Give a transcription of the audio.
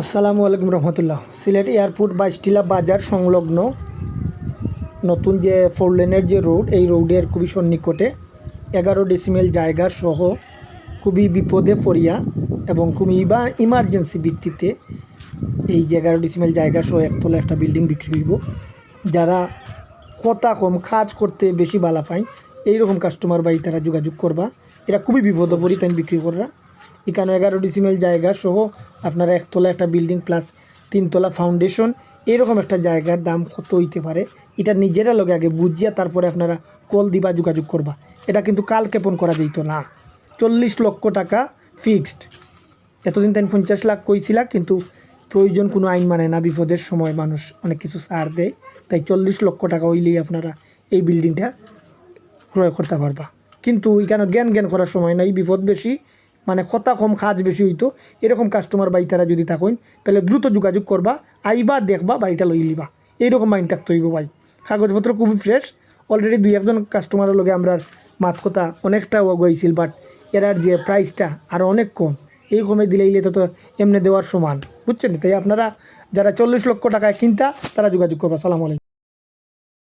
আসসালামু আলাইকুম রহমতুল্লাহ। সিলেট এয়ারপোর্ট বা স্টিলা বাজার সংলগ্ন নতুন যে ফোর লেনের যে রোড এই রোডের খুবই সন্নিকটে এগারো ডিসিমেল জায়গা সহ খুবই বিপদে পড়িয়া এবং খুবই বা ইমার্জেন্সি ভিত্তিতে এই যে এগারো ডিসিমেল জায়গা সহ একতলা একটা বিল্ডিং বিক্রি হইব। যারা কথা কম, কাজ করতে বেশি বালা পায়, এইরকম কাস্টমার বাই তারা যোগাযোগ করবা। এটা খুবই বিপদে পড়ি, তাই বিক্রি করা। এখানে এগারো ডিসিমেল জায়গা সহ আপনারা একতলা একটা বিল্ডিং প্লাস তিনতলা ফাউন্ডেশন এরকম একটা জায়গার দাম কত হইতে পারে? এটা নিজেরা লগে আগে বুঝিয়া তারপরে আপনারা কল দিবা, যোগাযোগ করবা। এটা কিন্তু কাল কেপন করা যেত না। চল্লিশ লক্ষ টাকা ফিক্সড এতদিন তাই পঞ্চাশ লাখ কইছিলা, কিন্তু প্রয়োজন কোনো আইন মানে না, বিপদের সময় মানুষ অনেক কিছু ছাড় দেয়। তাই চল্লিশ লক্ষ টাকা হইলেই আপনারা এই বিল্ডিংটা ক্রয় করতে পারবা। কিন্তু এখানে জ্ঞান জ্ঞান করার সময় নাই, বিপদ বেশি। মানে কথা কম কাজ বেশি হইতো, এরকম কাস্টমার বাই তারা যদি থাকেন, তাহলে দ্রুত যোগাযোগ করবা, আইবা, দেখবা, বাড়িটা লই লিবা এইরকম মাইন্ড থাকতে হইব ভাই। কাগজপত্র খুবই ফ্রেশ অলরেডি দুই একজন কাস্টমারের লগে আমরা মাত কথা অনেকটা অগাইছিল বাট এরার যে প্রাইসটা আরও অনেক কম, এই কমে দিলে ইলে তো এমনি দেওয়ার সমান। বুঝছেন? তাই আপনারা যারা চল্লিশ লক্ষ টাকায় কিনতা, তারা যোগাযোগ করবা। সালাম আলাইকুম।